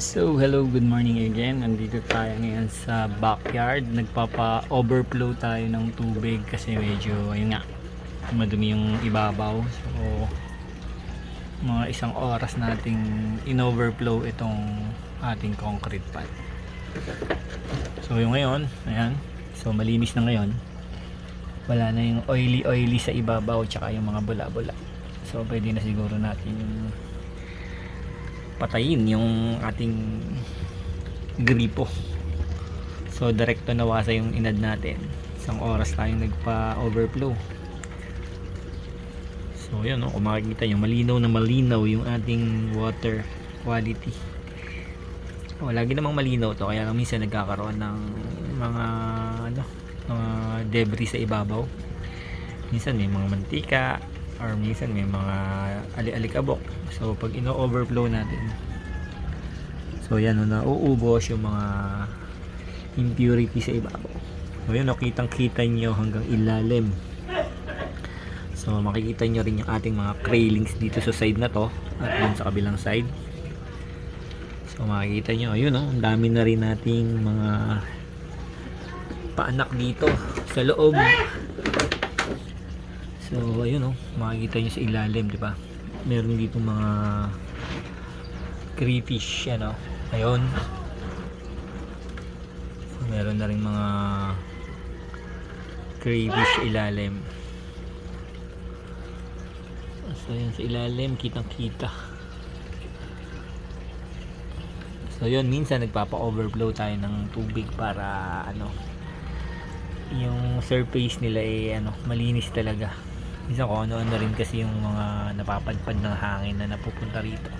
So, hello, good morning again. Nandito tayo ngayon sa backyard. Nagpapa-overflow tayo ng tubig kasi medyo, ayun nga, madumi yung ibabaw. So, mga isang oras nating in-overflow itong ating concrete pad. So, yung ngayon, ayan. So, malinis na ngayon. Wala na yung oily-oily sa ibabaw tsaka yung mga bula-bula. So, pwede na siguro natin yung patayin yung ating gripo. So direkto nawasa yung inad natin. Isang oras tayong nagpa overflow so yun no, kung makikita nyo malinaw na malinaw yung ating water quality. O, lagi namang malinaw to kaya minsan nagkakaroon ng mga ano mga debris sa ibabaw. Minsan may mga mantika or minsan may mga ali-alikabok. So pag ino-overflow natin. So yan no, nauubos yung mga impurity sa ibabaw so yun no, kitang kita nyo hanggang ilalim. So makikita nyo rin yung ating mga railings dito sa side na to at dun sa kabilang side. So makikita nyo ayun no, ang dami na rin nating mga paanak dito sa loob So, ayun oh, makikita nyo sa ilalim, di ba? Meron dito mga crayfish, ano. Ayun. So, meron na rin mga crayfish ilalim. So, ayun sa ilalim, kitang-kita. So, yun, minsan nagpapa-overflow tayo ng tubig para, ano, yung surface nila ay ano, malinis talaga minsan kung ano-ano rin kasi yung mga napapadpad ng hangin na napupunta rito.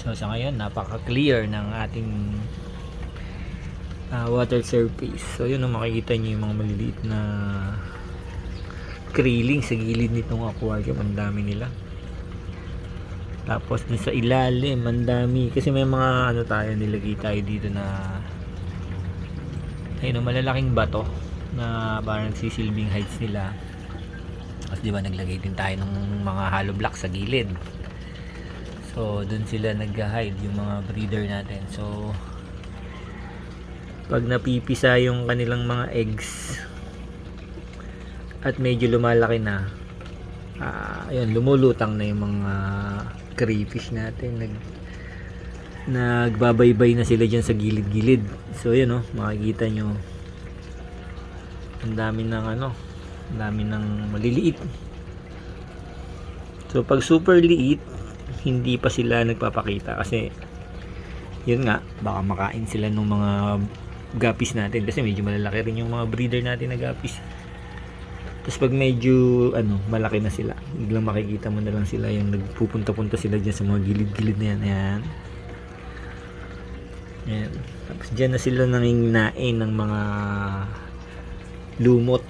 So sa ngayon napaka clear ng ating ah, water surface. So yun ang makikita nyo yung mga maliliit na krilling sa gilid nitong aquarium. Ang dami nila. Tapos dun sa ilalim ang dami. Kasi may mga ano tayo nilagay tayo dito na ayun malalaking bato na parang nagsisilbing heights nila tapos di ba naglagay din tayo ng mga hollow block sa gilid. So dun sila nag-hide yung mga breeder natin. So pag napipisa yung kanilang mga eggs at medyo lumalaki na ah ayun lumulutang na yung mga crayfish natin nag nagbabaybay na sila dyan sa gilid-gilid so yun oh makikita nyo ang dami ng ano dami ng maliliit. So pag super liit hindi pa sila nagpapakita kasi yun nga baka makain sila ng mga gapis natin. Kasi medyo malalaki rin yung mga breeder natin na gapis. Tapos pag medyo ano malaki na sila biglang makikita mo na lang sila yung nagpupunta-punta sila dyan sa mga gilid-gilid na yan. Ayan. Ayan. Tapos dyan na sila nangingnain ng mga lumot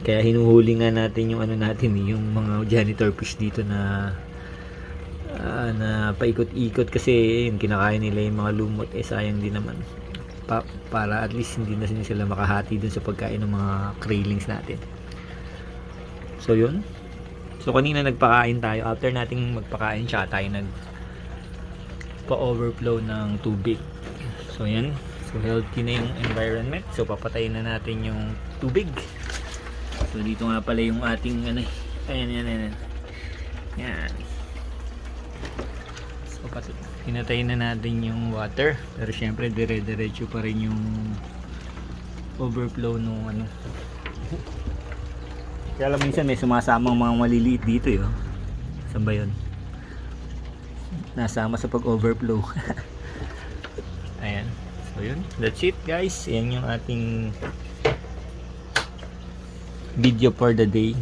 kaya hinuhuli nga natin yung ano natin eh, yung mga janitor fish dito na ah, na paikot-ikot kasi yung kinakain nila yung mga lumot eh sayang din naman. Pa, para at least hindi na sila makahati dun sa pagkain ng mga krailings natin. So yun. So kanina nagpakain tayo. After nating magpakain siya tayo nag pa-overflow ng tubig. So yan so healthy na yung environment. So papatayin na natin yung tubig So dito nga pala yung ating ano. Ayan, ayan, ayan. Yan. So pat hinatayin na natin yung water. Pero syempre dire-diretso pa rin yung overflow nung ano. Kaya lang minsan may sumasamang mga maliliit dito eh. oh. Saan ba yun? Nasama sa pag-overflow. Ayan. So yun. That's it guys. Yan yung ating video for the day.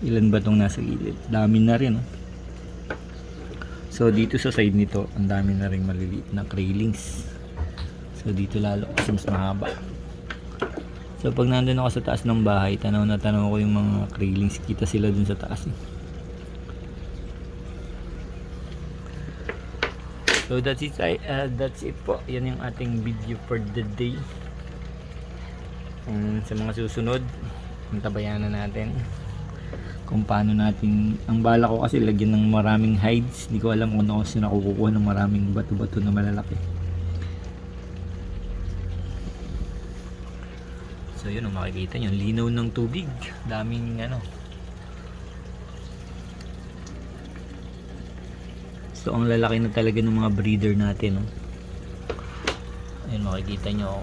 Ilan ba tong nasa gilid? Dami na rin oh. so dito sa side nito ang dami na rin maliliit na railings. So dito lalo kasi mas mahaba. So pag nandun ako sa taas ng bahay tanaw na tanaw ko yung mga railings. Kita sila dun sa taas eh. so that's it uh, that's it po. Yan yung ating video for the day. Um, sa mga susunod, tabayanan natin. kung paano natin ang bala ko kasi lagyan ng maraming hides hindi ko alam kung ano kasi nakukuha ng maraming bato-bato na malalaki so yun ang makikita nyo linaw ng tubig daming ano so ang lalaki na talaga ng mga breeder natin no? ayun makikita nyo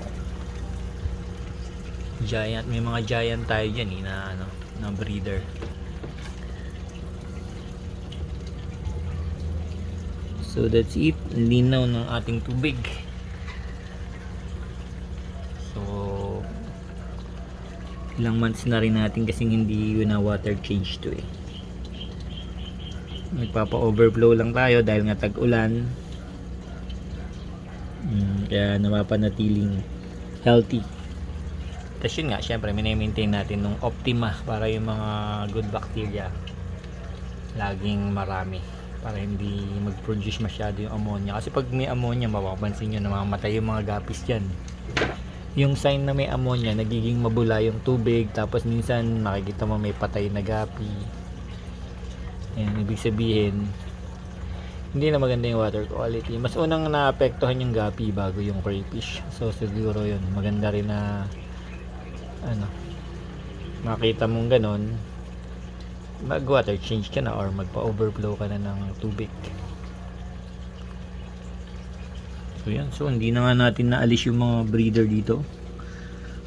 giant may mga giant tayo dyan eh, na ano na breeder So that's it. Linaw ng ating tubig. So ilang months na rin natin kasing hindi yun na water change to eh. Nagpapa-overflow lang tayo dahil nga tag-ulan. Mm, kaya napapanatiling healthy. Tapos yun nga, syempre, mini-maintain natin nung optima para yung mga good bacteria laging marami para hindi mag-produce masyado yung ammonia. Kasi pag may ammonia mapapansin nyo namamatay yung mga gapis dyan. Yung sign na may ammonia nagiging mabula yung tubig tapos minsan makikita mo may patay na gapi. Yan ibig sabihin hindi na maganda yung water quality. Mas unang naapektuhan yung gapi bago yung crayfish. So siguro yun maganda rin na ano? Makita mong ganon mag water change ka na or magpa overflow ka na ng tubig. So yan. So hindi na nga natin naalis yung mga breeder dito.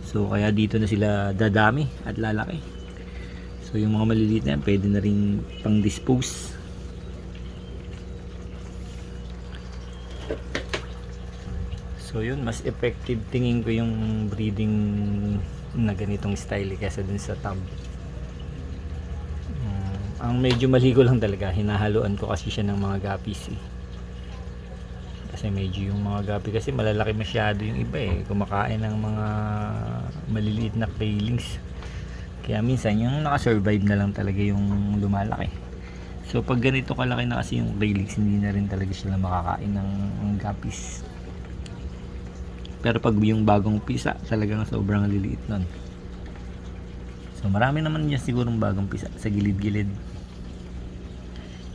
So kaya dito na sila dadami at lalaki. So yung mga maliliit na yan pwede na rin pang dispose so yun. Mas effective tingin ko yung breeding na ganitong style eh, kaysa dun sa tub. Mm, ang medyo maligo lang talaga hinahaluan ko kasi siya ng mga gapis eh. kasi medyo yung mga gapi kasi malalaki masyado yung iba eh. Kumakain ng mga maliliit na railings kaya minsan yung nakasurvive na lang talaga yung lumalaki. So pag ganito kalaki na kasi yung railings hindi na rin talaga sila makakain ng, ng gapis pero pag yung bagong pisa talagang sobrang liliit nun So marami naman dyan sigurong bagong pisa sa gilid-gilid.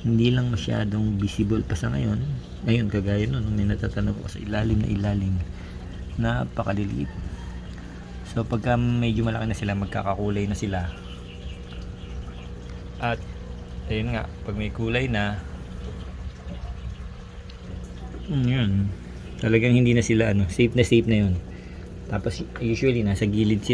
Hindi lang masyadong visible pa sa ngayon. Ngayon kagaya nun, may natatanong ko sa ilalim na ilalim. Napakaliliit. So pagka medyo malaki na sila, magkakakulay na sila. At ayun nga, pag may kulay na, yun. Talagang hindi na sila ano, safe na safe na yun. Tapos usually nasa gilid sila.